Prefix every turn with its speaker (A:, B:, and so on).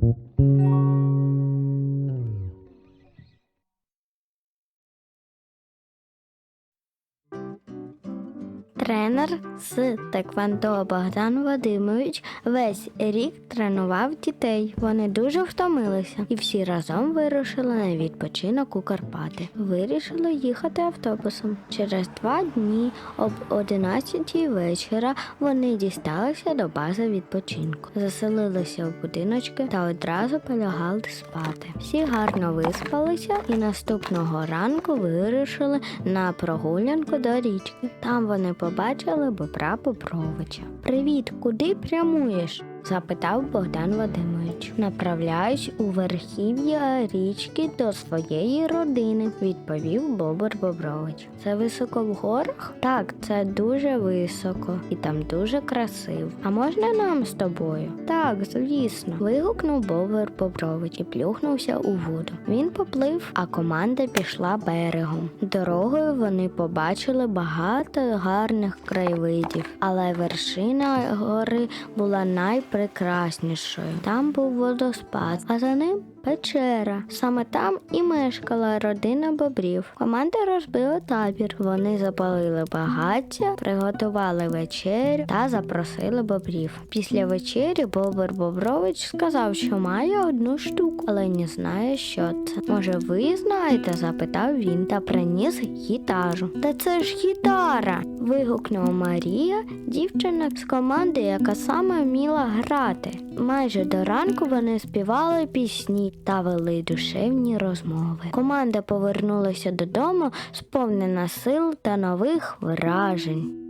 A: Mm-hmm. Тренер з Теквандо Богдан Вадимович весь рік тренував дітей. Вони дуже втомилися і всі разом вирушили на відпочинок у Карпати. Вирішили їхати автобусом. Через два дні об 11 вечора вони дісталися до бази відпочинку, заселилися в будиночки та одразу полягали спати. Всі гарно виспалися і наступного ранку вирушили на прогулянку до річки. Там вони побачили бобра Бобровича. Привіт, куди прямуєш? Запитав Богдан Вадимович. Направляюсь у верхів'я річки до своєї родини, відповів Бобр Бобрович. Це високо в горах? Так, це дуже високо і там дуже красиво. А можна нам з тобою? Так, звісно. Вигукнув Бобр Бобрович і плюхнувся у воду. Він поплив, а команда пішла берегом. Дорогою вони побачили багато гарних краєвидів, але вершина гори була найпрекраснішою. Там був водоспад, а за ним печера. Саме там і мешкала родина бобрів. Команда розбила табір. Вони запалили багаття, приготували вечерю та запросили бобрів. Після вечері Бобр Бобрович сказав, що має одну штуку, але не знає, що це. Може, ви знаєте? запитав він та приніс гітару. Та це ж гітара. Вигукнула Марія, дівчина з команди, яка саме вміла грати. Майже до ранку вони співали пісні та вели душевні розмови. Команда повернулася додому, сповнена сил та нових вражень.